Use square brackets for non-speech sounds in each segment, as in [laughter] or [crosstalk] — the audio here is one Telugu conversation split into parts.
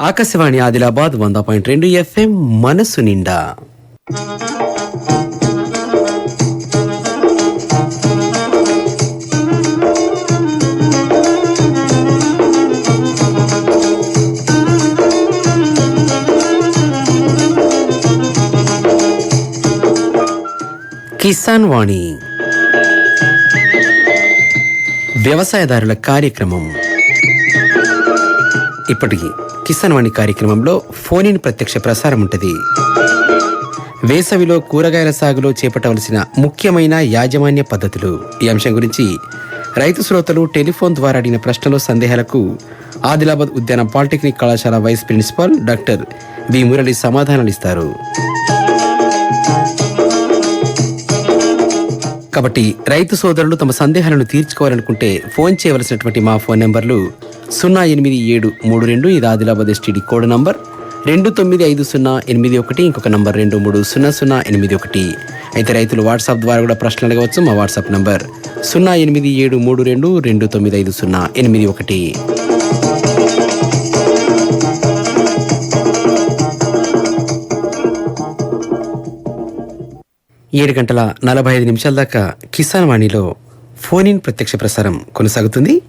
ఆకాశవాణి ఆదిలాబాద్ వంద పాయింట్ రెండు ఎఫ్ఎం మనస్సు నిండా కిసాన్ వాణి వ్యవసాయదారుల కార్యక్రమం ఇప్పటికి కిసాన్ వాణి కార్యక్రమంలో ఫోన్ ఇన్ ప్రత్యక్ష ప్రసారం ఉంటుంది. వేసవిలో కూరగాయల సాగులో చేపట్టవలసిన ముఖ్యమైన యాజమాన్య పద్ధతులు. ఈ అంశం గురించి రైతు శ్రోతలు టెలిఫోన్ ద్వారా అడిగిన ప్రశ్నలు సందేహాలకు ఆదిలాబాద్ ఉద్యాన పాలిటెక్నిక్ కళాశాల vice principal doctor V Murali సమాధానాలు ఇస్తారు కాబట్టి రైతు సోదరులు తమ సందేహాలను తీర్చుకోవాలనుకుంటే ఫోన్ చేయవలసినటువంటి మా ఫోన్ నెంబర్లు సున్నా ఎనిమిది ఏడు మూడు రెండు ఇది ఆదిలాబాద్ ఎస్టీడీ కోడ్ నంబర్. రెండు తొమ్మిది ఐదు సున్నా ఎనిమిది ఒకటి ఇంకొక నంబర్ రెండు మూడు సున్నా సున్నా ఎనిమిది ఒకటి. అయితే రైతులు వాట్సాప్ ద్వారా కూడా ప్రశ్నలు అడగవచ్చు మా వాట్సాప్ నంబర్. సున్నా ఎనిమిది ఏడు మూడు రెండు రెండు తొమ్మిది ఐదు సున్నా ఎనిమిది ఒకటి. ఏడు గంటల నలభై ఐదు నిమిషాల దాకా కిసాన్ వాణిలో ఫోన్ ఇన్ ప్రత్యక్ష ప్రసారం కొనసాగుతుంది.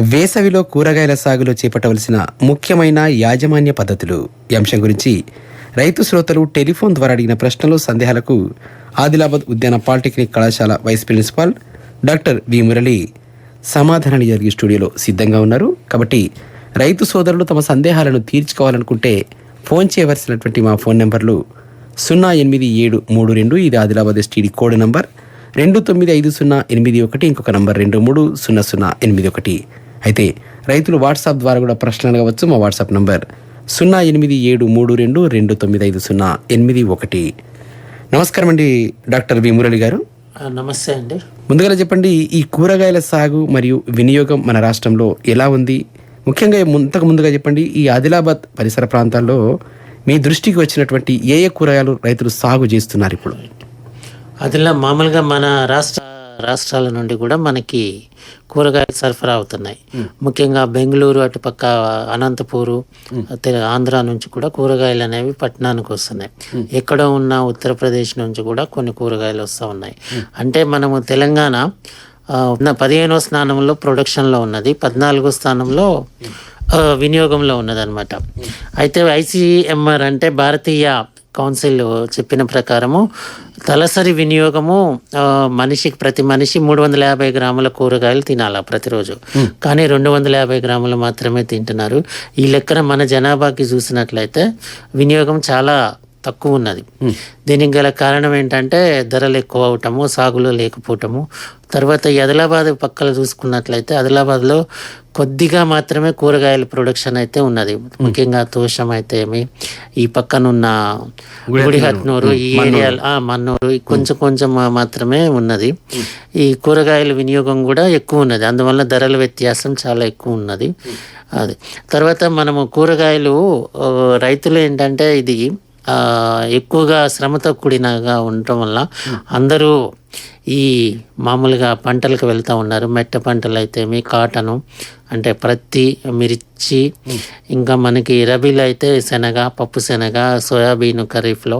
వేసవిలో కూరగాయల సాగులో చేపట్టవలసిన ముఖ్యమైన యాజమాన్య పద్ధతులు. ఈ అంశం గురించి రైతు శ్రోతలు టెలిఫోన్ ద్వారా అడిగిన ప్రశ్నలు సందేహాలకు ఆదిలాబాద్ ఉద్యాన పాలిటెక్నిక్ కళాశాల vice principal doctor V Murali సమాధానాలు జరిగే స్టూడియోలో సిద్ధంగా ఉన్నారు. కాబట్టి రైతు సోదరులు తమ సందేహాలను తీర్చుకోవాలనుకుంటే ఫోన్ చేయవలసినటువంటి మా ఫోన్ నెంబర్లు సున్నా ఎనిమిది ఏడు మూడు రెండు ఇది ఆదిలాబాద్ ఎస్టీడీ కోడ్ నంబర్. రెండు తొమ్మిది ఐదు సున్నా ఎనిమిది ఒకటి ఇంకొక నంబర్ రెండు మూడు సున్నా సున్నా ఎనిమిది ఒకటి. అయితే రైతులు వాట్సాప్ ద్వారా కూడా ప్రశ్నలు అడగవచ్చు. మా వాట్సాప్ నంబర్ సున్నా ఎనిమిది ఏడు మూడు రెండు రెండు తొమ్మిది ఐదు సున్నా ఎనిమిది ఒకటి. నమస్కారం అండి డాక్టర్ వి మురళి గారు. నమస్తే అండి. ముందుగా చెప్పండి ఈ కూరగాయల సాగు మరియు వినియోగం మన రాష్ట్రంలో ఎలా ఉంది? ముఖ్యంగా ఇంతకు ముందుగా చెప్పండి ఈ ఆదిలాబాద్ పరిసర ప్రాంతాల్లో మీ దృష్టికి వచ్చినటువంటి ఏ ఏ కూరగాయలు రైతులు సాగు చేస్తున్నారు ఇప్పుడు? అదిలా మామూలుగా మన రాష్ట్ర రాష్ట్రాల నుండి కూడా మనకి కూరగాయలు సరఫరా అవుతున్నాయి. ముఖ్యంగా బెంగళూరు అటుపక్క అనంతపూరు తె- ఆంధ్ర నుంచి కూడా కూరగాయలు అనేవి పట్టణానికి వస్తున్నాయి. ఎక్కడ ఉన్న ఉత్తరప్రదేశ్ నుంచి కూడా కొన్ని కూరగాయలు వస్తూ ఉన్నాయి. అంటే మనము తెలంగాణ ఉన్న పదిహేనో స్థానంలో ప్రొడక్షన్లో ఉన్నది పద్నాలుగో స్థానంలో వినియోగంలో ఉన్నదన్నమాట. అయితే ఐసిఎంఆర్ అంటే భారతీయ కౌన్సిల్ చెప్పిన ప్రకారము తలసరి వినియోగము మనిషికి ప్రతి మనిషి మూడు వందల యాభై గ్రాముల కూరగాయలు తినాలా ప్రతిరోజు. కానీ రెండు వందల యాభై గ్రాములు మాత్రమే తింటున్నారు. ఈ లెక్కన మన జనాభాకి చూసినట్లయితే వినియోగం చాలా తక్కువ ఉన్నది దీనికి గల కారణం ఏంటంటే ధరలు ఎక్కువ అవటము సాగులో లేకపోవటము. తర్వాత ఈ ఆదిలాబాద్ పక్కన చూసుకున్నట్లయితే ఆదిలాబాద్లో కొద్దిగా మాత్రమే కూరగాయల ప్రొడక్షన్ అయితే ఉన్నది. ముఖ్యంగా తోషం అయితే ఏమి ఈ పక్కనున్న గుడిహట్నూరు ఈ ఏరియాలో ఆ, మన్నూరు కొంచెం కొంచెం మాత్రమే ఉన్నది. ఈ కూరగాయల వినియోగం కూడా ఎక్కువ ఉన్నది. అందువల్ల ధరల వ్యత్యాసం చాలా ఎక్కువ ఉన్నది. అది. తర్వాత మనము కూరగాయలు రైతులు ఏంటంటే ఇది ఎక్కువగా శ్రమతో కూడినగా ఉండటం వల్ల అందరూ ఈ మామూలుగా పంటలకు వెళ్తూ ఉన్నారు. మెట్ట పంటలు అయితేమి కాటను అంటే ప్రత్తి మిర్చి ఇంకా మనకి రబీలో అయితే శనగ పప్పు శనగ సోయాబీన్ ఖరీఫ్లో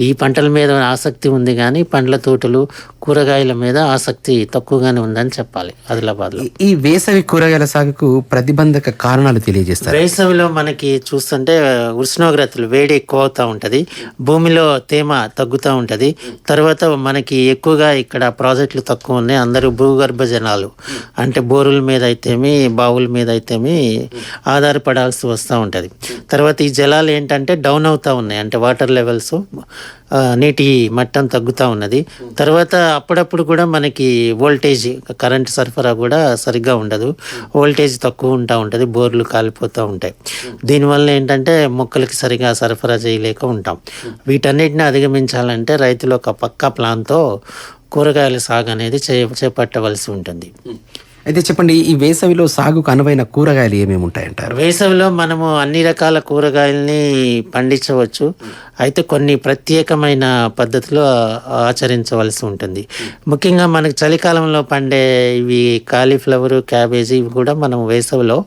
ఈ పంటల మీద ఆసక్తి ఉంది కానీ పండ్ల తోటలు కూరగాయల మీద ఆసక్తి తక్కువగానే ఉందని చెప్పాలి ఆదిలాబాద్లో. ఈ- ఈ వేసవి కూరగాయల సాగుకు ప్రతిబంధక కారణాలు తెలియజేస్తారు? వేసవిలో మనకి చూస్తుంటే ఉష్ణోగ్రతలు వేడి ఎక్కువ అవుతూ ఉంటుంది భూమిలో తేమ తగ్గుతూ ఉంటుంది తర్వాత మనకి ఎక్కువగా ఇక్కడ ప్రాజెక్టులు తక్కువ ఉన్నాయి అందరూ భూగర్భ జనాలు. అంటే బోరుల మీద అయితేమి బావుల మీద అయితేమి ఆధారపడాల్సి వస్తూ ఉంటుంది. తర్వాత ఈ జలాలు ఏంటంటే డౌన్ అవుతూ ఉన్నాయి. అంటే వాటర్ లెవెల్స్ నీటి మట్టం తగ్గుతూ ఉన్నది. తర్వాత అప్పుడప్పుడు కూడా మనకి వోల్టేజ్ కరెంట్ సరఫరా కూడా సరిగ్గా ఉండదు. వోల్టేజ్ తక్కువ ఉంటా ఉంటుంది బోర్లు కాలిపోతూ ఉంటాయి. దీనివల్ల ఏంటంటే మొక్కలకి సరిగా సరఫరా చేయలేక ఉంటాం. వీటన్నిటిని అధిగమించాలంటే రైతులు ఒక పక్కా ప్లాన్తో కూరగాయల సాగు అనేది చే చేపట్టవలసి ఉంటుంది. అయితే చెప్పండి ఈ వేసవిలో సాగుకు అనువైన కూరగాయలు ఏమేమి ఉంటాయంటారు? వేసవిలో మనము అన్ని రకాల కూరగాయల్ని పండించవచ్చు. అయితే కొన్ని ప్రత్యేకమైన పద్ధతిలో ఆచరించవలసి ఉంటుంది. ముఖ్యంగా మనకు చలికాలంలో పండే ఇవి కాలీఫ్లవర్ క్యాబేజీ ఇవి కూడా మనం వేసవిలో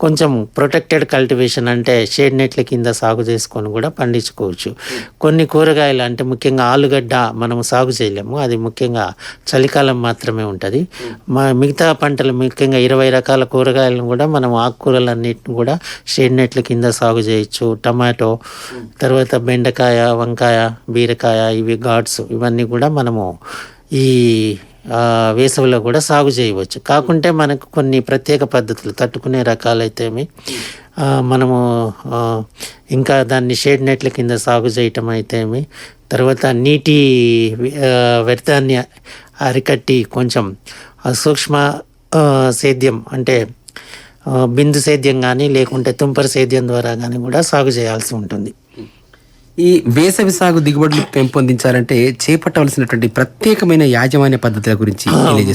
కొంచెం ప్రొటెక్టెడ్ కల్టివేషన్ అంటే షేడ్ నెట్ల కింద సాగు చేసుకొని కూడా పండించుకోవచ్చు. కొన్ని కూరగాయలు అంటే ముఖ్యంగా ఆలుగడ్డ మనం సాగు చేయలేము. అది ముఖ్యంగా చలికాలం మాత్రమే ఉంటుంది. మా మిగతా పంటలు ముఖ్యంగా ఇరవై రకాల కూరగాయలను కూడా మనం ఆకుకూరలన్నిటిని కూడా షేడ్ నెట్ల కింద సాగు చేయొచ్చు. టమాటో తర్వాత బెండకాయ వంకాయ బీరకాయ ఇవి గాడ్స్ ఇవన్నీ కూడా మనము ఈ వేసవిలో కూడా సాగు చేయవచ్చు. కాకుంటే మనకు కొన్ని ప్రత్యేక పద్ధతులు తట్టుకునే రకాలైతేమి మనము ఇంకా దాన్ని షేడ్ నెట్ల కింద సాగు చేయటం అయితేమి తర్వాత నీటి వ్యర్థాన్ని అరికట్టి కొంచెం సూక్ష్మ సేద్యం అంటే బిందు సేద్యం కానీ లేకుంటే తుంపర సేద్యం ద్వారా కానీ కూడా సాగు చేయాల్సి ఉంటుంది. ఈ వేసవి సాగు దిగుబడులు పెంపొందించాలంటే చేపట్టవలసినటువంటి ప్రత్యేకమైన యాజమాన్య పద్ధతుల గురించి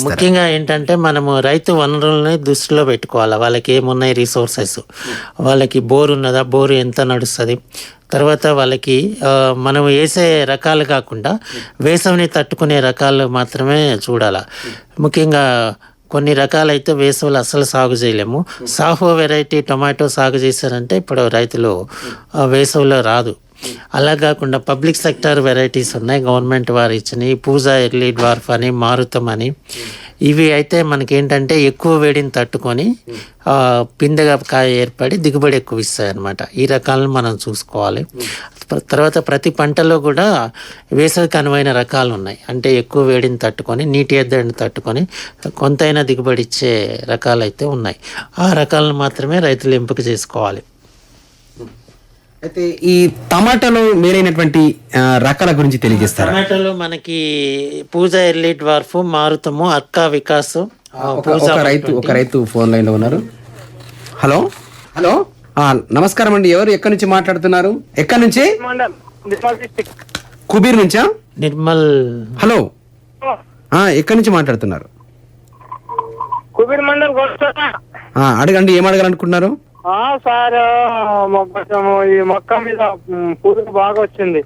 ముఖ్యంగా ఏంటంటే మనము రైతు వనరులని దృష్టిలో పెట్టుకోవాలి. వాళ్ళకి ఏమున్నాయి రిసోర్సెస్? వాళ్ళకి బోర్ ఉన్నదా? బోరు ఎంత నడుస్తుంది? తర్వాత వాళ్ళకి మనం వేసే రకాలు కాకుండా వేసవిని తట్టుకునే రకాలు మాత్రమే చూడాలి. ముఖ్యంగా కొన్ని రకాలైతే వేసవిలో అస్సలు సాగు చేయలేము. సాహో వెరైటీ టొమాటో సాగు చేశారంటే ఇప్పుడు రైతులు వేసవిలో రాదు. అలా కాకుండా పబ్లిక్ సెక్టర్ వెరైటీస్ ఉన్నాయి. గవర్నమెంట్ వారు ఇచ్చినవి. పూజా ఎర్లీ డ్వార్ఫ్ అని మారుతం అని. ఇవి అయితే మనకి ఏంటంటే ఎక్కువ వేడిని తట్టుకొని పిందెగా కాయ ఏర్పడి దిగుబడి ఎక్కువ ఇస్తాయి అన్నమాట ఈ రకాలను మనం చూసుకోవాలి. తర్వాత ప్రతి పంటలో కూడా వేసవికి అనువైన రకాలు ఉన్నాయి. అంటే ఎక్కువ వేడిని తట్టుకొని నీటి ఎద్దడిని తట్టుకొని కొంతైనా దిగుబడి ఇచ్చే రకాలు అయితే ఉన్నాయి. ఆ రకాలను మాత్రమే రైతులు ఎంపిక చేసుకోవాలి. అయితే ఈ టమాటాలో మేలైనటువంటి రకాల గురించి తెలియజేస్తారా? టమాటోలో మనకి పూజ ఎర్లీ డ్వార్ఫ్ మారుతము అక్క వికాస్ ఒక రైతు ఒక రైతు ఫోన్ లైన్లో ఉన్నారు. హలో? హలో? ఆ, నమస్కారం అండి. ఎవరు ఎక్కడి నుంచి మాట్లాడుతున్నారు? ఎక్కడి నుంచి? కుబీర్ నుంచా? నిర్మల్. హలో? ఆ, ఎక్కడి నుంచి మాట్లాడుతున్నారు? కుబీర్ మండల్ కొడుతున్నా ఆ, అడగండి. ఏం అడగాలనుకుంటున్నారు? సార్ కొంచెం ఈ మొక్క మీద పురుగు బాగా వచ్చింది.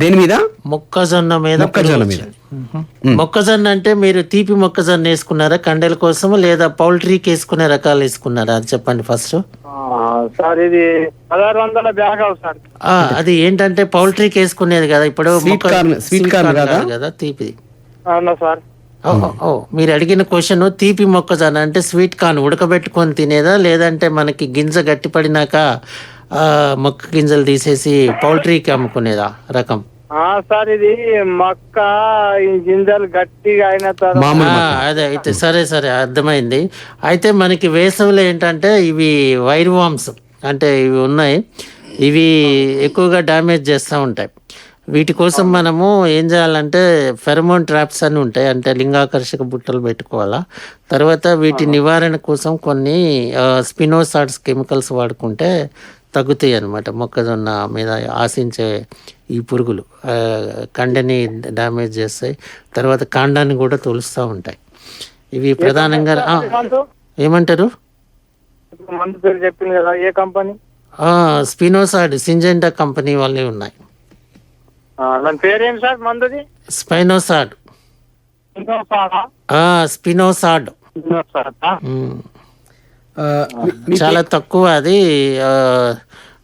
దేని మీద? మొక్కజొన్న మీద మొక్కజొన్న మీద. మొక్కజొన్న అంటే మీరు తీపి మొక్కజొన్న వేసుకున్నారా కండెల కోసం లేదా పౌల్ట్రీకి వేసుకునే రకాలు వేసుకున్నారా? అది చెప్పండి ఫస్ట్ ఆ, సార్ ఇది పదహారు వందల బ్యాగ్ అవు సార్ అది ఏంటంటే పౌల్ట్రీకి వేసుకునేది కదా ఇప్పుడు corn corn కాదా? తీపి. అవునా సార్? మీరు అడిగిన క్వశ్చన్ తీపి మొక్కజొన్న అంటే స్వీట్ కార్న్ ఉడకబెట్టుకొని తినేదా? లేదంటే మనకి గింజ గట్టిపడినాక ఆ, మొక్క గింజలు తీసేసి పౌల్ట్రీకి అమ్ముకునేదా రకం? ఆ సార్ ఇది మొక్క గింజలు గట్టిగా అయిన అదే అయితే సరే సరే అర్థమైంది. అయితే మనకి వేసవిలో ఏంటంటే ఇవి వైర్ వామ్స్ అంటే ఇవి ఉన్నాయి. ఇవి ఎక్కువగా డ్యామేజ్ చేస్తూ ఉంటాయి. వీటి కోసం మనము ఏం చేయాలంటే ఫెరమోన్ ట్రాప్స్ అని ఉంటాయి అంటే లింగాకర్షక బుట్టలు పెట్టుకోవాలా. తర్వాత వీటి నివారణ కోసం కొన్ని స్పినోసాడ్స్ కెమికల్స్ వాడుకుంటే తగ్గుతాయి అన్నమాట. మొక్కజొన్న మీద ఆశించే ఈ పురుగులు కండని డ్యామేజ్ చేస్తాయి. తర్వాత కాండాన్ని కూడా తొలుస్తూ ఉంటాయి. ఇవి ప్రధానంగా ఏమంటారు? చెప్పింది కదా ఏ కంపెనీ? స్పినోసాడ్ సింజెంటా కంపెనీ వాళ్ళే ఉన్నాయి. దాని పేరు సార్ మందుది? స్పైనోసాడ్. స్పినోసాడ్? చాలా తక్కువ అది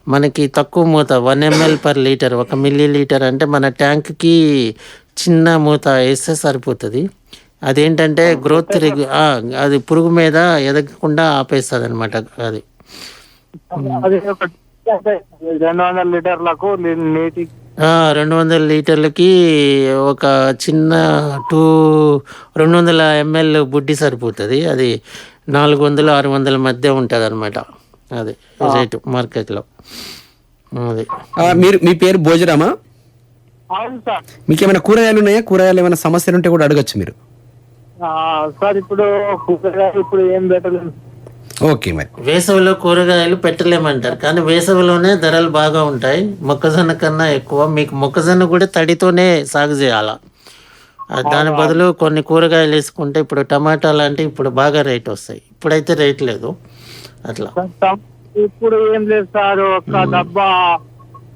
మనకి తక్కువ మూత వన్ ఎంఎల్ పర్ లీటర్ ఒక మిల్లీ లీటర్ అంటే మన ట్యాంక్కి చిన్న మూత వేస్తే సరిపోతుంది. అదేంటంటే గ్రోత్ అది పురుగు మీద ఎదగకుండా ఆపేస్తుంది అనమాట అది. అది ఒక రెండు వందల లీటర్లకు నీ- నీటి రెండు వందల లీటర్లకి ఒక చిన్న టూ రెండు వందల ఎంఎల్ బుడ్డి సరిపోతుంది. అది నాలుగు వందలు ఆరు వందల మధ్య ఉంటుంది అనమాట అది రేటు మార్కెట్లో. అది. ఆ, మీరు మీ పేరు భోజరామా? మీకు ఏమైనా కూరగాయలు ఉన్నాయా? కూరగాయలు ఏమైనా సమస్యలు ఉంటే కూడా అడగచ్చు మీరు. ఆ, సార్ ఇప్పుడు కూరగాయలు ఇప్పుడు ఏం పెట్టలేదు ఓకే మరి. వేసవిలో కూరగాయలు పెట్టలేమంటారు. కానీ వేసవిలోనే ధరలు బాగా ఉంటాయి. మొక్కజొన్న కన్నా ఎక్కువ. మీకు మొక్కజొన్న కూడా తడితోనే సాగు చేయాల? ఆ, దాని బదులు కొన్ని కూరగాయలు వేసుకుంటే ఇప్పుడు టమాటా లాంటివి ఇప్పుడు బాగా రేట్ వస్తాయి. ఇప్పుడైతే రేట్ లేదు. అట్లా. ఇప్పుడు ఏం లేదు సార్. ఒక్క డబ్బా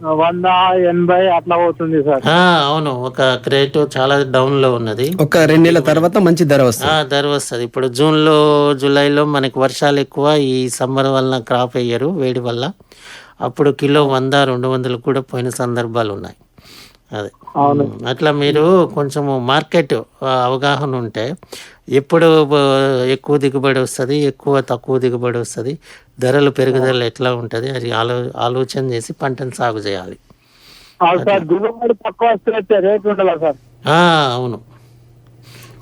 వంద ఎనభై అట్లా పోతుంది సార్. ఆ, అవును. ఒక రేటు చాలా డౌన్లో ఉన్నది. ఒక రెండు నెలల తర్వాత మంచి ధర వస్తుంది. ఆ, ధర వస్తుంది. ఇప్పుడు జూన్లో జూలైలో మనకి వర్షాలు ఎక్కువ ఈ సమ్మర్ వల్ల క్రాప్ వేయరు వేడి వల్ల. అప్పుడు కిలో వంద రెండు వందలు కూడా పోయిన సందర్భాలు ఉన్నాయి. అదే. అట్లా మీరు కొంచెము మార్కెట్ అవగాహన ఉంటే ఎప్పుడు ఎక్కువ దిగుబడి వస్తుంది ఎక్కువ తక్కువ దిగుబడి వస్తుంది ధరలు పెరుగుదల ఎట్లా ఉంటుంది అది ఆలో ఆలోచన చేసి పంటను సాగు చేయాలి. అవును సార్ దిగుబడి తక్కువ వస్తే రేట్ ఉంటుందా సార్? ఆ, అవును.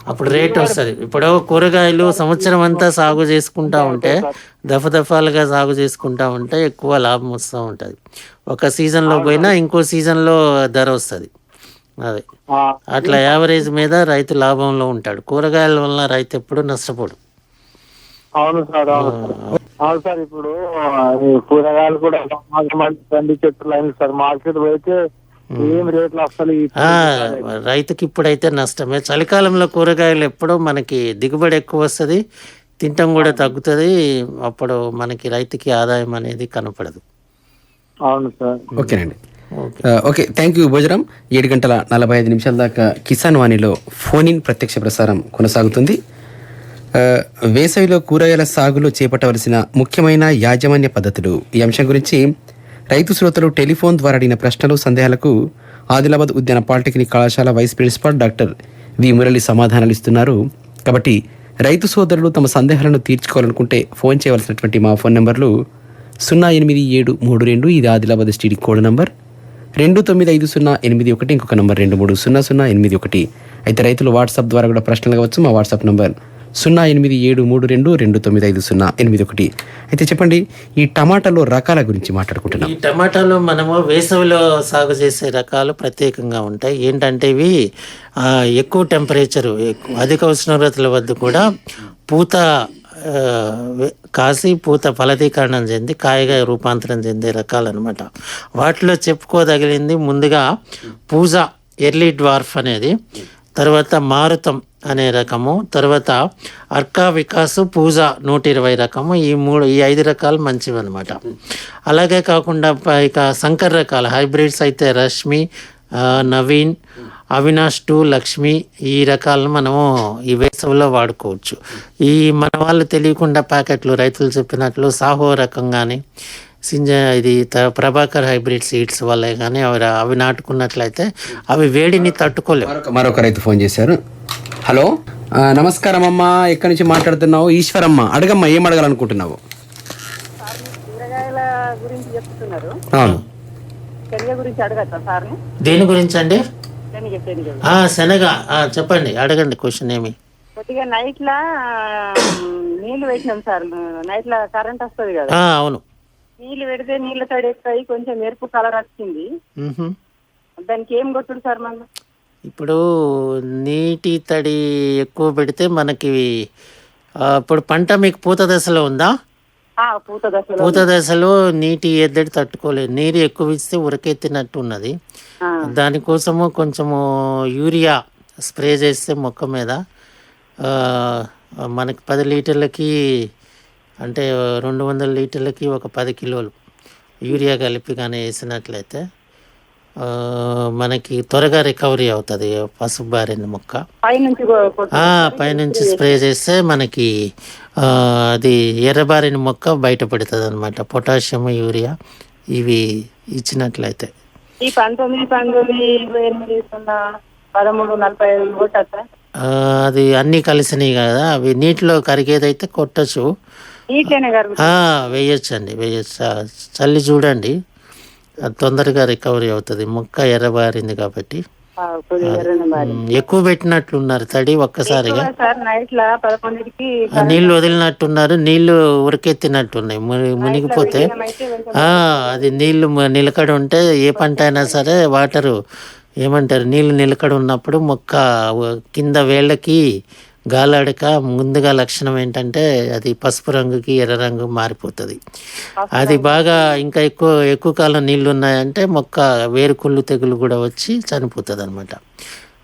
అప్పుడు రేట్ వస్తుంది. ఇప్పుడు కూరగాయలు సంవత్సరం అంతా సాగు చేసుకుంటా ఉంటే దఫదఫాలుగా సాగు చేసుకుంటా ఉంటే ఎక్కువ లాభం వస్తూ ఉంటుంది. ఒక సీజన్లో పోయినా ఇంకో సీజన్లో ధర వస్తుంది. అదే. అట్లా యావరేజ్ మీద రైతు లాభంలో ఉంటాడు. కూరగాయల వల్ల రైతు ఎప్పుడు నష్టపోడు. అవును సార్ అవును సార్. ఇప్పుడు కూరగాయలు కూడా బాగా మంచి పండి చెట్లు అయింది సార్. మార్కెట్ పోయితే ఏం రేట్లు వస్తాయి ఆ, రైతుకి ఇప్పుడైతే నష్టమే. చలికాలంలో కూరగాయలు ఎప్పుడూ మనకి దిగుబడి ఎక్కువ వస్తుంది తింటం కూడా తగ్గుతుంది అప్పుడు మనకి రైతుకి ఆదాయం అనేది కనపడదు. అవును సార్. ఓకేనండి. ఓకే. థ్యాంక్ యూ భోజనం. ఏడు గంటల నలభై ఐదు నిమిషాల దాకా కిసాన్ వాణిలో ఫోన్ ఇన్ ప్రత్యక్ష ప్రసారం కొనసాగుతుంది. వేసవిలో కూరగాయల సాగులో చేపట్టవలసిన ముఖ్యమైన యాజమాన్య పద్ధతులు. ఈ అంశం గురించి రైతు శ్రోతలు టెలిఫోన్ ద్వారా అడిగిన ప్రశ్నలు సందేహాలకు ఆదిలాబాద్ ఉద్యాన పాలిటెక్నిక్ కళాశాల vice principal doctor V. Murali సమాధానాలు ఇస్తున్నారు కాబట్టి రైతు సోదరులు తమ సందేహాలను తీర్చుకోవాలనుకుంటే ఫోన్ చేయవలసినటువంటి మా ఫోన్ నెంబర్లు సున్నా ఎనిమిది ఏడు మూడు రెండు ఇది ఆదిలాబాద్ స్టీడీ కోడ్ నంబర్. రెండు తొమ్మిది ఐదు సున్నా ఎనిమిది ఒకటి ఇంకొక నంబర్ రెండు మూడు సున్నా సున్నా ఎనిమిది ఒకటి. అయితే రైతులు వాట్సాప్ ద్వారా కూడా ప్రశ్నలు కావచ్చు మా వాట్సాప్ నంబర్ సున్నా ఎనిమిది ఏడు మూడు రెండు రెండు తొమ్మిది ఐదు సున్నా ఎనిమిది ఒకటి. అయితే చెప్పండి ఈ టమాటాలో రకాల గురించి మాట్లాడుకుంటున్నాం. ఈ టమాటాలు మనము వేసవిలో సాగు చేసే రకాలు ప్రత్యేకంగా ఉంటాయి. ఏంటంటే ఇవి ఎక్కువ టెంపరేచరు ఎక్కువ అధిక ఉష్ణోగ్రతల వద్ద కూడా పూత కాసి పూత ఫలదీకరణం చెంది కాయగా రూపాంతరం చెందే రకాలు అనమాట వాటిలో చెప్పుకోదగిలింది ముందుగా పూజ ఎర్లీ డ్వార్ఫ్ అనేది తర్వాత మారుతం అనే రకము. తర్వాత అర్కా వికాసు పూజ నూట ఇరవై రకము. ఈ మూడు ఈ ఐదు రకాలు మంచివి అనమాట అలాగే కాకుండా ఇక సంకర రకాలు హైబ్రిడ్స్ అయితే రష్మి నవీన్ అవినాష్ టూ లక్ష్మి ఈ రకాలను మనము ఈ వేసవిలో వాడుకోవచ్చు. ఈ మన వాళ్ళు తెలియకుండా ప్యాకెట్లు రైతులు చెప్పినట్లు సాహో రకం కానీ సింజ ఇది త- ప్రభాకర్ హైబ్రిడ్ సీడ్స్ వల్లే కానీ అవి అవి నాటుకున్నట్లయితే అవి వేడిని తట్టుకోలేవు. మరొక రైతు ఫోన్ చేశారు. హలో? నమస్కారం అమ్మా. ఎక్కడి నుంచి మాట్లాడుతున్నావు? ఈశ్వరమ్మ. అడగమ్మా ఏం అడగాలనుకుంటున్నావు? కూరగాయల గురించి చెప్తున్నారు. అవును. దేని గురించి అండి? శనగ చెప్పండి అడగండి క్వశ్చన్ ఏమి? కొద్దిగా నైట్ లా నీళ్ళు పెట్టినాం సార్. నైట్ లా కరెంట్ వస్తుంది కదా. ఆ, అవును. నీళ్ళు పెడితే నీళ్ళ తడి కొంచెం ఎరుపు కలర్ వచ్చింది. దానికి ఏం కొట్టుడు సార్ మనం ఇప్పుడు నీటి తడి ఎక్కువ పెడితే మనకి ఇప్పుడు పంట మీకు పూత దశలో ఉందా? పూత దశలో పూత దశలో నీటి ఎద్దడి తట్టుకోలేదు. నీరు ఎక్కువ ఇస్తే ఉరకెత్తినట్టు ఉన్నది. దానికోసము కొంచెము యూరియా స్ప్రే చేస్తే మొక్క మీద మనకి పది లీటర్లకి అంటే రెండు వందల లీటర్లకి ఒక పది కిలోలు యూరియా కలిపి కానీ వేసినట్లయితే మనకి త్వరగా రికవరీ అవుతుంది పసుపు బారిన మొక్క. పైనుంచి స్ప్రే చేస్తే మనకి అది ఎర్రబారిన మొక్క బయటపడుతుంది అనమాట పొటాషియం యూరియా ఇవి ఇచ్చినట్లయితే. ఈ పంతొమ్మిది పంతొమ్మిది ఇరవై ఎనిమిది సున్నా పదమూడు నలభై ఐదు కొట్టచ్చా ఆ, అది అన్నీ కలిసినాయి కదా అవి నీటిలో కరిగేదైతే కొట్టచ్చు. వేయొచ్చు అండి వేయచ్చు. చల్లి చూడండి. తొందరగా రికవరీ అవుతుంది. మొక్క ఎర్రబారింది కాబట్టి. ఎక్కువ పెట్టినట్లున్నారు తడి ఒక్కసారిగా. నీళ్ళు వదిలినట్టున్నారు. నీళ్ళు ఉరికెత్తినట్టున్నాయి. ముని- మునిగిపోతే. అది నీళ్ళు నిలకడ ఉంటే ఏ పంట అయినా సరే వాటరు ఏమంటారు? నీళ్ళు నిలకడ ఉన్నప్పుడు మొక్క కింద వేళ్ళకి గాలాడక ముందుగా లక్షణం ఏంటంటే అది పసుపు రంగుకి ఎర్ర రంగు మారిపోతుంది. అది బాగా ఇంకా ఎక్కువ ఎక్కువ కాలం నీళ్ళు ఉన్నాయంటే మొక్క వేరుకుళ్ళు తెగులు కూడా వచ్చి చనిపోతుంది అనమాట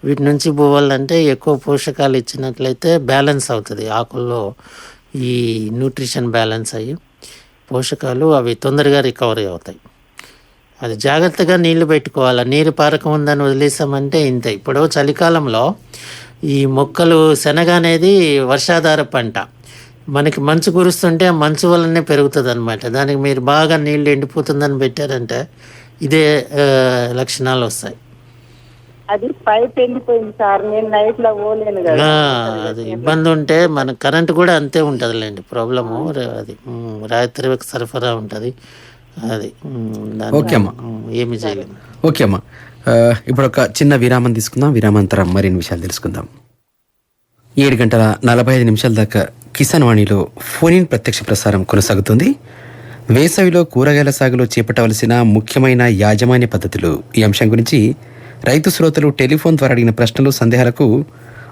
వీటి నుంచి పోవాలంటే ఎక్కువ పోషకాలు ఇచ్చినట్లయితే బ్యాలెన్స్ అవుతుంది. ఆకుల్లో ఈ న్యూట్రిషన్ బ్యాలెన్స్ అయ్యి పోషకాలు అవి తొందరగా రికవరీ అవుతాయి. అది జాగ్రత్తగా నీళ్ళు పెట్టుకోవాలి. నీరు పారకం ఉందని వదిలేసామంటే ఇంతే. ఇప్పుడు చలికాలంలో ఈ మొక్కలు శనగ అనేది వర్షాధార పంట. మనకి మంచు కురుస్తుంటే ఆ మంచు వల్లనే పెరుగుతుంది అనమాట దానికి మీరు బాగా నీళ్ళు ఎండిపోతుందని పెట్టారంటే ఇదే లక్షణాలు వస్తాయి. అది పైప్ ఎండిపోయింది సార్. నేను నైట్లో పోలేను కదా. ఆ, అది ఇబ్బంది ఉంటే మన కరెంట్ కూడా అంతే ఉంటుందిలేండి. ప్రాబ్లము అది రాత్రి సరఫరా ఉంటుంది. అది ఏమి చేయలేము. ఓకే అమ్మా. ఇప్పుడు ఒక చిన్న విరామం తీసుకుందాం. విరామాంతరం మరిన్ని విషయాలు తెలుసుకుందాం. ఏడు గంటల నలభై ఐదు నిమిషాల దాకా కిసాన్ వాణిలో ఫోన్ ఇన్ ప్రత్యక్ష ప్రసారం కొనసాగుతుంది. వేసవిలో కూరగాయల సాగులో చేపట్టవలసిన ముఖ్యమైన యాజమాన్య పద్ధతులు ఈ అంశం గురించి రైతు శ్రోతలు టెలిఫోన్ ద్వారా అడిగిన ప్రశ్నలు సందేహాలకు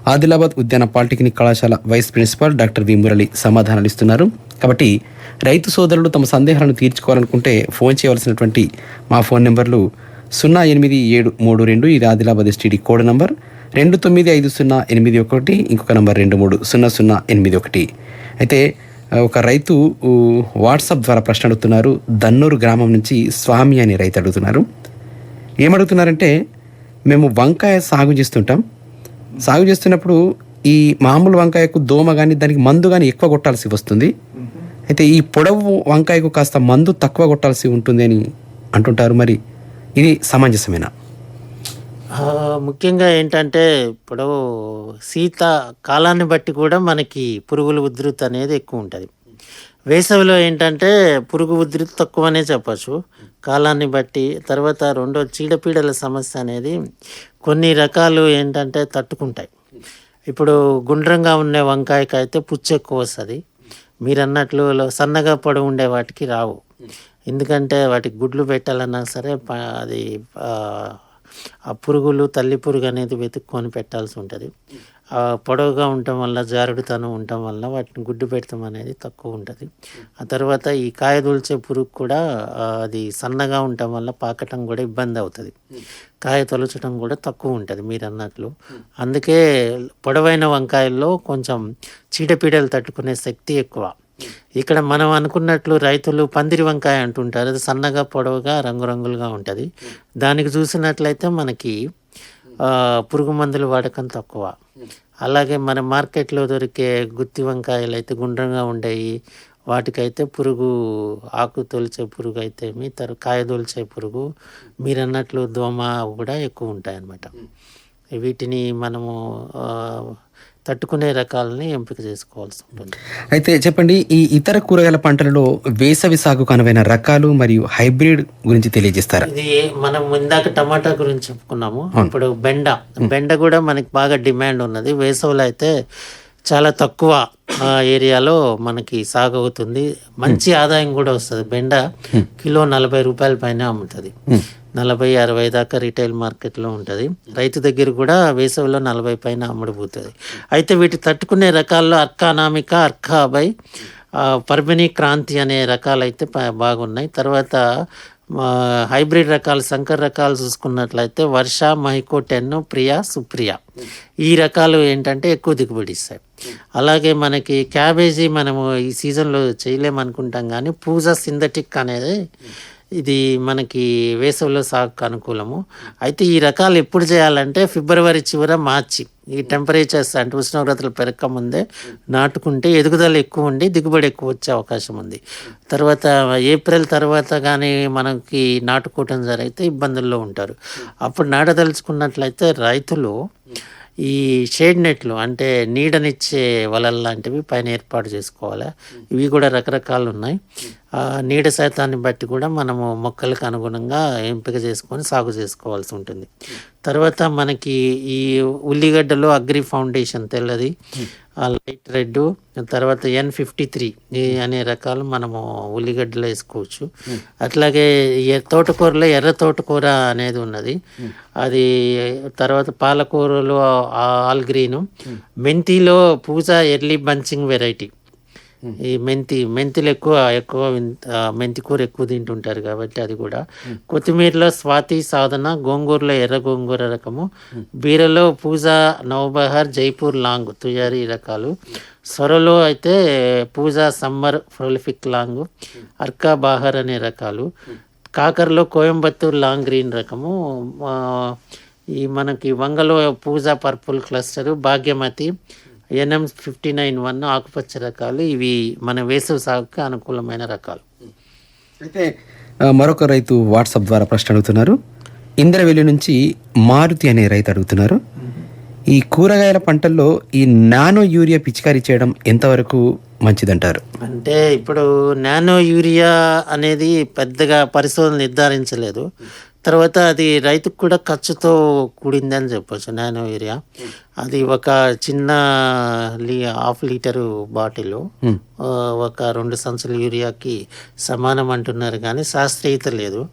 ఆదిలాబాద్ ఉద్యాన పాలిటెక్నిక్ కళాశాల vice principal doctor V Murali సమాధానాలు ఇస్తున్నారు. కాబట్టి రైతు సోదరులు తమ సందేహాలను తీర్చుకోవాలనుకుంటే ఫోన్ చేయవలసినటువంటి మా ఫోన్ నెంబర్లు సున్నా ఎనిమిది ఏడు మూడు రెండు ఇది ఆదిలాబాద్ ఎస్టీడీ కోడ్ నంబర్. రెండు తొమ్మిది ఐదు సున్నా ఎనిమిది ఒకటి ఇంకొక నంబర్ రెండు మూడు సున్నా సున్నా ఎనిమిది ఒకటి. అయితే ఒక రైతు వాట్సాప్ ద్వారా ప్రశ్న అడుగుతున్నారు. దన్నూరు గ్రామం నుంచి స్వామి అనే రైతు అడుగుతున్నారు. ఏమడుగుతున్నారంటే మేము వంకాయ సాగు చేస్తుంటాం. సాగు చేస్తున్నప్పుడు ఈ మామూలు వంకాయకు దోమ కానీ దానికి మందు కానీ ఎక్కువ కొట్టాల్సి వస్తుంది. అయితే ఈ పొడవు వంకాయకు కాస్త మందు తక్కువ కొట్టాల్సి ఉంటుంది అని అంటుంటారు మరి. ఇది సమంజసమేనా? ముఖ్యంగా ఏంటంటే ఇప్పుడు శీత కాలాన్ని బట్టి కూడా మనకి పురుగుల ఉధృతి అనేది ఎక్కువ ఉంటుంది. వేసవిలో ఏంటంటే పురుగు ఉధృతి తక్కువనే చెప్పచ్చు. కాలాన్ని బట్టి తర్వాత రెండో చీడపీడల సమస్య అనేది కొన్ని రకాలు ఏంటంటే తట్టుకుంటాయి. ఇప్పుడు గుండ్రంగా ఉండే వంకాయకి అయితే పుచ్చు ఎక్కువ వస్తుంది. మీరు అన్నట్లు సన్నగా పొడవు ఉండే వాటికి రావు. ఎందుకంటే వాటికి గుడ్లు పెట్టాలన్నా సరే అది ఆ, పురుగులు తల్లి పురుగు అనేది వెతుక్కొని పెట్టాల్సి ఉంటుంది. ఆ పొడవుగా ఉండటం వల్ల జారుడుతనం ఉండటం వల్ల వాటిని గుడ్డు పెడతాం అనేది తక్కువ ఉంటుంది. ఆ తర్వాత ఈ కాయ దూల్చే పురుగు కూడా అది సన్నగా ఉండటం వల్ల పాకటం కూడా ఇబ్బంది అవుతుంది. కాయ తొలచడం కూడా తక్కువ ఉంటుంది మీరు అన్నట్లు. అందుకే పొడవైన వంకాయల్లో కొంచెం చీడపీడలు తట్టుకునే శక్తి ఎక్కువ. ఇక్కడ మనం అనుకున్నట్లు రైతులు పందిరి వంకాయ అంటుంటారు. అది సన్నగా పొడవుగా రంగురంగులుగా ఉంటుంది. దానికి చూసినట్లయితే మనకి పురుగు మందులు వాడకం తక్కువ. అలాగే మన మార్కెట్లో దొరికే గుత్తి వంకాయలు అయితే గుండ్రంగా ఉండేవి వాటికైతే పురుగు ఆకు తొలిచే పురుగు అయితే మీ కాయ తొలిచే పురుగు మీరు అన్నట్లు దోమ కూడా ఎక్కువ ఉంటాయి అన్నమాట వీటిని మనము తట్టుకునే రకాలని ఎంపిక చేసుకోవాల్సి ఉంటుంది. అయితే చెప్పండి ఈ ఇతర కూరగాయల పంటలలో వేసవి సాగుకు అనువైన రకాలు మరియు హైబ్రిడ్ గురించి తెలియజేస్తారా? ఇది మనం ఇందాక టమాటా గురించి చెప్పుకున్నాము. ఇప్పుడు బెండ. బెండ కూడా మనకి బాగా డిమాండ్ ఉన్నది. వేసవిలో అయితే చాలా తక్కువ ఏరియాలో మనకి సాగు అవుతుంది మంచి ఆదాయం కూడా వస్తుంది. బెండ కిలో నలభై రూపాయల పైన అమ్ముతుంది. నలభై అరవై దాకా రీటైల్ మార్కెట్లో ఉంటుంది. రైతు దగ్గర కూడా వేసవిలో నలభై పైన అమ్ముడుపోతుంది అయితే వీటి తట్టుకునే రకాల్లో అర్కానామిక అర్కాబై ఆ, పర్బిని క్రాంతి అనే రకాలు అయితే బాగున్నాయి. తర్వాత హైబ్రిడ్ రకాలు సంకర రకాలు చూసుకున్నట్లయితే వర్ష మైకో టెన్ ప్రియా సుప్రియ. ఈ రకాలు ఏంటంటే ఎక్కువ దిగుబడి ఇస్తాయి. అలాగే మనకి క్యాబేజీ మనము ఈ సీజన్లో చేయలేమనుకుంటాం కానీ పూజ సింథటిక్ అనేది ఇది మనకి వేసవిలో సాగుకు అనుకూలము. అయితే ఈ రకాలు ఎప్పుడు చేయాలంటే ఫిబ్రవరి చివర మార్చి. ఈ టెంపరేచర్స్ అంటే ఉష్ణోగ్రతలు పెరగక ముందే నాటుకుంటే ఎదుగుదల ఎక్కువ ఉండి దిగుబడి ఎక్కువ వచ్చే అవకాశం ఉంది. తర్వాత ఏప్రిల్ తర్వాత కానీ మనకి నాటుకోవటం జరిగితే ఇబ్బందుల్లో ఉంటారు. అప్పుడు నాటదలుచుకున్నట్లయితే రైతులు ఈ షేడ్ నెట్లు అంటే నీడనిచ్చే వలలు లాంటివి పైన ఏర్పాటు చేసుకోవాలి. ఇవి కూడా రకరకాలు ఉన్నాయి. నీడ శాతాన్ని బట్టి కూడా మనము మొక్కలకు అనుగుణంగా ఎంపిక చేసుకొని సాగు చేసుకోవాల్సి ఉంటుంది. తర్వాత మనకి ఈ ఉల్లిగడ్డలో అగ్రి ఫౌండేషన్ తెల్లది లైట్ రెడ్ తర్వాత ఎన్ ఫిఫ్టీ త్రీ అనే రకాలు మనము ఉల్లిగడ్డలో వేసుకోవచ్చు. అట్లాగే తోటకూరలో ఎర్ర తోటకూర అనేది ఉన్నది. అది తర్వాత పాలకూరలో ఆల్ గ్రీను. మెంతిలో పూజ ఎర్లీ బంచింగ్ వెరైటీ. ఈ మెంతి మెంతులు ఎక్కువ ఎక్కువ మెంతి కూర ఎక్కువ తింటుంటారు కాబట్టి అది కూడా. కొత్తిమీరలో స్వాతి సాధన గోంగూరలో ఎర్ర గోంగూర రకము బీరలో పూజ నవబహార్ జైపూర్ లాంగ్ తుయారీ రకాలు. సొరలో అయితే Pusa summer prolific long Arka Bahar అనే రకాలు. కాకరలో కోయంబత్తూర్ లాంగ్ గ్రీన్ రకము ఈ మనకి వంగలో Pooja purple cluster Bhagyamati NM fifty nine one ఆకుపచ్చ రకాలు ఇవి మన వేసవి సాగుకి అనుకూలమైన రకాలు. అయితే మరొక రైతు వాట్సాప్ ద్వారా ప్రశ్న అడుగుతున్నారు. ఇంద్రవెల్లి నుంచి మారుతి అనే రైతు అడుగుతున్నారు. ఈ కూరగాయల పంటల్లో ఈ నానో యూరియా పిచికారీ చేయడం ఎంతవరకు మంచిదంటారు? అంటే ఇప్పుడు నానో యూరియా అనేది పెద్దగా పరిశోధన నిర్ధారించలేదు. తర్వాత అది రైతుకు కూడా ఖర్చుతో కూడిందని చెప్పొచ్చు. Nano urea. అది ఒక చిన్న లీ హాఫ్ లీటరు బాటిల్. ఒక రెండు సంచుల యూరియాకి సమానం అంటున్నారు కానీ శాస్త్రీయత లేదు.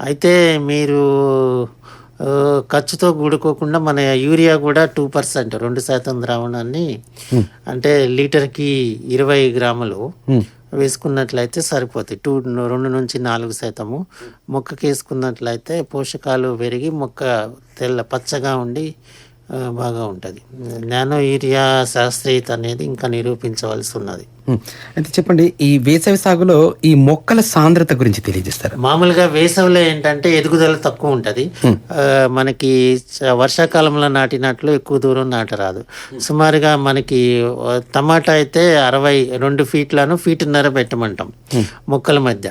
అయితే మీరు ఖర్చుతో కూడుకోకుండా మన యూరియా కూడా టూ పర్సెంట్ రెండు శాతం ద్రావణాన్ని అంటే లీటర్కి ఇరవై గ్రాములు. వేసుకున్నట్లయితే సరిపోతాయి. టూ రెండు నుంచి నాలుగు శాతము. మొక్కకి వేసుకున్నట్లయితే పోషకాలు పెరిగి మొక్క తెల్ల పచ్చగా ఉండి బాగా ఉంటుంది. నానో యూరియా శాస్త్రీయత అనేది ఇంకా నిరూపించవలసి ఉన్నది. అయితే చెప్పండి ఈ వేసవి సాగులో ఈ మొక్కల సాంద్రత గురించి తెలియజేస్తారు? మామూలుగా వేసవిలో ఏంటంటే ఎదుగుదల తక్కువ ఉంటుంది. మనకి వర్షాకాలంలో నాటినట్లు ఎక్కువ దూరం నాటరాదు. సుమారుగా మనకి టమాటా అయితే అరవై రెండు ఫీట్లను ఫీటున్నర పెట్టమంటాం మొక్కల మధ్య.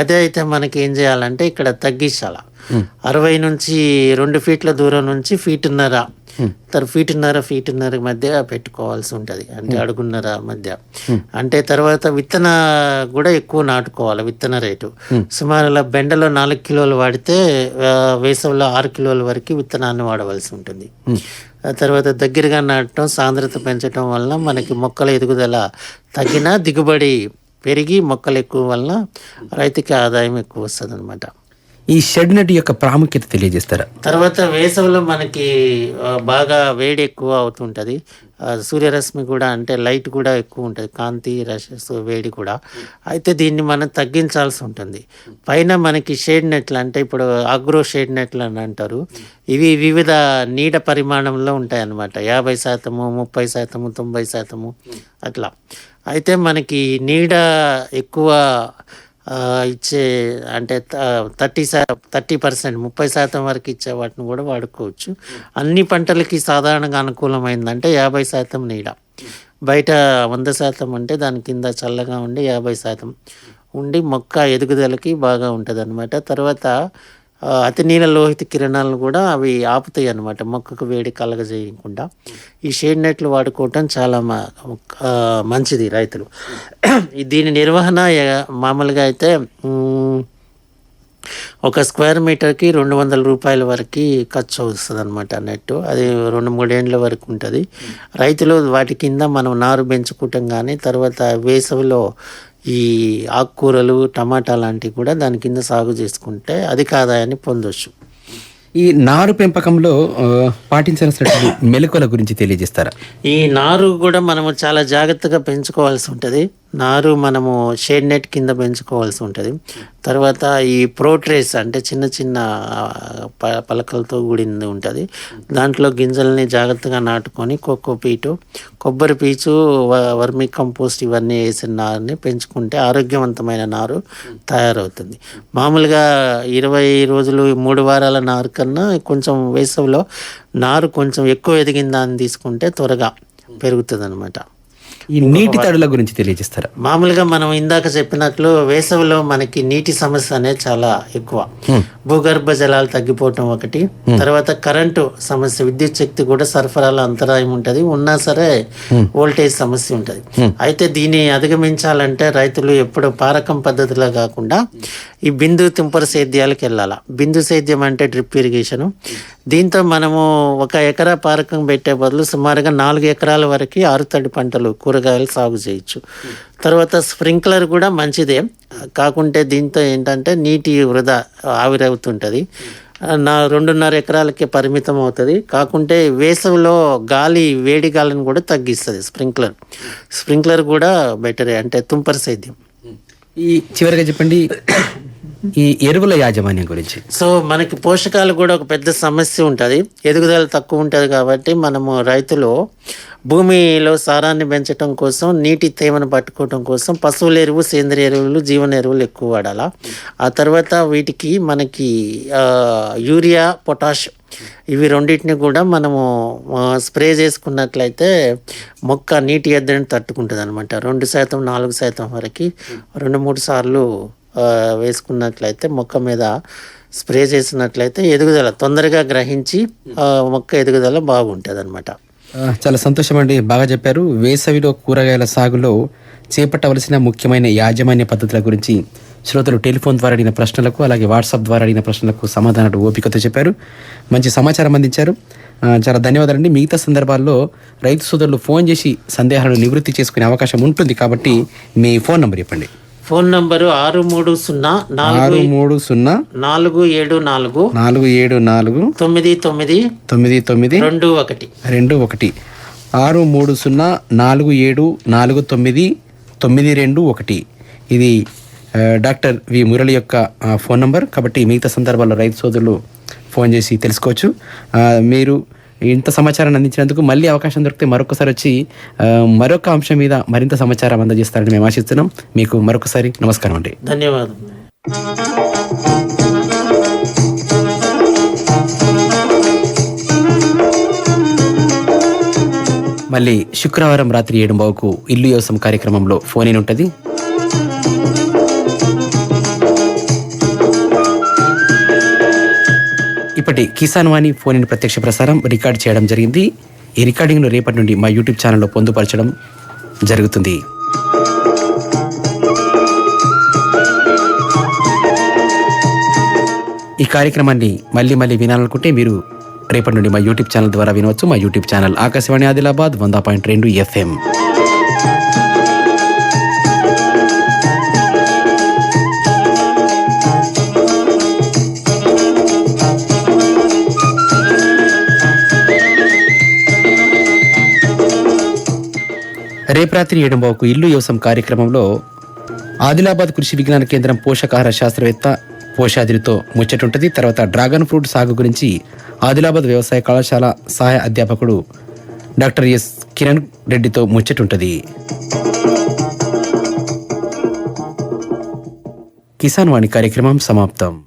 అదే అయితే మనకి ఏం చేయాలంటే ఇక్కడ తగ్గించాల. అరవై నుంచి రెండు ఫీట్ల దూరం నుంచి ఫీటున్నర తర్ ఫీటున్నర ఫీటున్నర మధ్య పెట్టుకోవాల్సి ఉంటుంది. అంటే అడుగున్నర మధ్య. అంటే తర్వాత విత్తన కూడా ఎక్కువ నాటుకోవాలి విత్తన రేటు. సుమారుగా బెండలో నాలుగు కిలోలు వాడితే వేసవిలో ఆరు కిలోల వరకు విత్తనాన్ని వాడవలసి ఉంటుంది. ఆ తర్వాత దగ్గరగా నాటడం సాంద్రత పెంచడం వలన మనకి మొక్కల ఎదుగుదల తగ్గిన దిగుబడి పెరిగి మొక్కలు ఎక్కువ వలన రైతుకి ఆదాయం ఎక్కువ వస్తుంది ఈ షెడ్ నెట్ యొక్క ప్రాముఖ్యత తెలియజేస్తారా? తర్వాత వేసవిలో మనకి బాగా వేడి ఎక్కువ అవుతుంటుంది. సూర్యరశ్మి కూడా అంటే లైట్ కూడా ఎక్కువ ఉంటుంది. కాంతి రషస్ వేడి కూడా. అయితే దీన్ని మనం తగ్గించాల్సి ఉంటుంది. పైన మనకి షేడ్ నెట్లు అంటే ఇప్పుడు అగ్రో షేడ్ నెట్లు అని అంటారు. ఇవి వివిధ నీడ పరిమాణంలో ఉంటాయి అన్నమాట యాభై శాతము ముప్పై శాతము తొంభై శాతము అట్లా. అయితే మనకి నీడ ఎక్కువ ఇచ్చే అంటే థర్టీ శా థర్టీ పర్సెంట్ ముప్పై శాతం వరకు ఇచ్చే వాటిని కూడా వాడుకోవచ్చు. అన్ని పంటలకి సాధారణంగా అనుకూలమైందంటే యాభై శాతం నీడ. బయట వంద శాతం అంటే దాని కింద చల్లగా ఉండి యాభై శాతం. ఉండి మొక్క ఎదుగుదలకి బాగా ఉంటుంది తర్వాత అతి నీల లోహిత కిరణాలను కూడా అవి ఆపుతాయి అన్నమాట. మొక్కకు వేడి కలగజేయకుండా. ఈ షేడ్ నెట్లు వాడుకోవటం చాలా మంచిది రైతులు. దీని నిర్వహణ మామూలుగా అయితే ఒక స్క్వేర్ మీటర్కి రెండు వందల రూపాయల వరకు ఖర్చు వస్తుంది అనమాట నెట్ అది రెండు మూడేండ్ల వరకు ఉంటుంది. రైతులు వాటి కింద మనం నారు పెంచుకుంటాం కానీ తర్వాత వేసవిలో ఈ ఆకుకూరలు టమాటా లాంటివి కూడా దాని కింద సాగు చేసుకుంటే అధిక ఆదాయాన్ని పొందొచ్చు. ఈ నారు పెంపకంలో ఆ, పాటించాల్సినటువంటి [coughs] మెలకువల గురించి తెలియజేస్తారా? ఈ నారు కూడా మనము చాలా జాగ్రత్తగా పెంచుకోవాల్సి ఉంటుంది. నారు మనము షేడ్ నెట్ కింద పెంచుకోవాల్సి ఉంటుంది. తర్వాత ఈ ప్రోట్రేస్ అంటే చిన్న చిన్న ప- పలకలతో కూడింది ఉంటుంది. దాంట్లో గింజల్ని జాగ్రత్తగా నాటుకొని కోకో పీటు కొబ్బరి పీచు వ- వర్మి కంపోస్ట్ ఇవన్నీ వేసిన నారుని పెంచుకుంటే ఆరోగ్యవంతమైన నారు తయారవుతుంది. మామూలుగా ఇరవై రోజులు మూడు వారాల నారు కన్నా కొంచెం వేసవిలో నారు కొంచెం ఎక్కువ ఎదిగిన దాన్ని తీసుకుంటే త్వరగా పెరుగుతుంది అనమాట ఈ నీటి తడుల గురించి తెలియజేస్తారా? మామూలుగా మనం ఇందాక చెప్పినట్లు వేసవిలో మనకి నీటి సమస్య అనేది చాలా ఎక్కువ. భూగర్భ జలాలు తగ్గిపోవటం ఒకటి. తర్వాత కరెంటు సమస్య విద్యుత్ శక్తి కూడా సరఫరాలో అంతరాయం ఉంటది. ఉన్నా సరే వోల్టేజ్ సమస్య ఉంటది. అయితే దీన్ని అధిగమించాలంటే రైతులు ఎప్పుడు పారకం పద్ధతిలో కాకుండా ఈ బిందు తుంపర సేద్యాలకు వెళ్ళాల. బిందు సేద్యం అంటే డ్రిప్ ఇరిగేషన్. దీంతో మనము ఒక ఎకరా పారకం పెట్టే బదులు సుమారుగా నాలుగు ఎకరాల వరకు ఆరుతడి పంటలు కూరగాయలు సాగు చేయొచ్చు. తర్వాత స్ప్రింక్లర్ కూడా మంచిదే. కాకుంటే దీంతో ఏంటంటే నీటి వృధా ఆవిరవుతుంటుంది. నా రెండున్నర ఎకరాలకే పరిమితం అవుతుంది. కాకుంటే వేసవిలో గాలి వేడి గాలిని కూడా తగ్గిస్తుంది స్ప్రింక్లర్. స్ప్రింక్లర్ కూడా బెటరే అంటే తుంపర సేద్యం. ఈ చివరిగా చెప్పండి ఈ ఎరువుల యాజమాన్యం గురించి. సో మనకి పోషకాలు కూడా ఒక పెద్ద సమస్య ఉంటుంది. ఎదుగుదల తక్కువ ఉంటుంది కాబట్టి మనము రైతులు భూమిలో సారాన్ని పెంచడం కోసం నీటి తేమను పట్టుకోవడం కోసం పశువుల ఎరువు సేంద్రియ ఎరువులు జీవన ఎరువులు ఎక్కువ వాడాలా. ఆ తర్వాత వీటికి మనకి యూరియా పొటాష్ ఇవి రెండింటిని కూడా మనము స్ప్రే చేసుకున్నట్లయితే మొక్క నీటి ఎద్దడిని తట్టుకుంటుంది అనమాట రెండు శాతం నాలుగు శాతం వరకు రెండు మూడు సార్లు వేసుకున్నట్లయితే మొక్క మీద స్ప్రే చేసినట్లయితే ఎదుగుదల తొందరగా గ్రహించి మొక్క ఎదుగుదల బాగుంటుంది అనమాట చాలా సంతోషం అండి బాగా చెప్పారు. వేసవిలో కూరగాయల సాగులో చేపట్టవలసిన ముఖ్యమైన యాజమాన్య పద్ధతుల గురించి శ్రోతలు టెలిఫోన్ ద్వారా అడిగిన ప్రశ్నలకు అలాగే వాట్సాప్ ద్వారా అడిగిన ప్రశ్నలకు సమాధానాలు ఓపికతో చెప్పారు. మంచి సమాచారం అందించారు. చాలా ధన్యవాదాలండి. మిగతా సందర్భాల్లో రైతు సోదరులు ఫోన్ చేసి సందేహాలను నివృత్తి చేసుకునే అవకాశం ఉంటుంది కాబట్టి మీ ఫోన్ నెంబర్ చెప్పండి. ఫోన్ నంబరు ఆరు మూడు సున్నా నాలుగు మూడు సున్నా నాలుగు ఏడు నాలుగు నాలుగు ఏడు నాలుగు తొమ్మిది తొమ్మిది తొమ్మిది తొమ్మిది రెండు ఒకటి. రెండు ఒకటి. ఆరు మూడు సున్నా నాలుగు ఏడు నాలుగు తొమ్మిది తొమ్మిది రెండు ఒకటి. ఇది ఆ, డాక్టర్ వి మురళి యొక్క ఆ, ఫోన్ నంబర్. కాబట్టి మిగతా సందర్భాల్లో రైతు సోదరులు ఫోన్ చేసి తెలుసుకోవచ్చు. ఆ, మీరు ఇంత సమాచారాన్ని అందించినందుకు మళ్ళీ అవకాశం దొరికితే మరొకసారి వచ్చి మరొక అంశం మీద మరింత సమాచారం అందజేస్తారని మేము ఆశిస్తున్నాం. మీకు మరొకసారి నమస్కారం అండి. ధన్యవాదం మళ్ళీ శుక్రవారం రాత్రి ఏడు బావుకు ఇల్లు యోసం కార్యక్రమంలో ఫోన్ ఇన్ ఉంటుంది ఇప్పటి కిసాన్ వాణి ఫోన్ ఇన్ ప్రత్యక్ష ప్రసారం రికార్డ్ చేయడం జరిగింది. ఈ రికార్డింగ్ను రేపటి నుండి మా యూట్యూబ్ ఛానల్లో పొందుపరచడం జరుగుతుంది. ఈ కార్యక్రమాన్ని మళ్ళీ మళ్ళీ వినాలనుకుంటే మీరు రేపటి నుండి మా యూట్యూబ్ ఛానల్ ద్వారా వినవచ్చు. మా యూట్యూబ్ ఛానల్ ఆకాశవాణి ఆదిలాబాద్ వంద పాయింట్ రెండు ఎఫ్ఎం. రేపు రాత్రి ఏడుంబావుకు ఇల్లు యోసం కార్యక్రమంలో ఆదిలాబాద్ కృషి విజ్ఞాన కేంద్రం పోషకాహార శాస్త్రవేత్త పోషాదిరితో ముచ్చటుంటది. తర్వాత డ్రాగన్ ఫ్రూట్ సాగు గురించి ఆదిలాబాద్ వ్యవసాయ కళాశాల సహాయ అధ్యాపకుడు డాక్టర్ ఎస్ కిరణ్ రెడ్డితో ముచ్చటుంటది. కిసాన్ వాణి కార్యక్రమం సమాప్తం.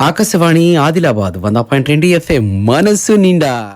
ఆకాశవాణి ఆదిలాబాద్ వంద పాయింట్ రెండు ఎఫ్ఎం మనస్సు నిండా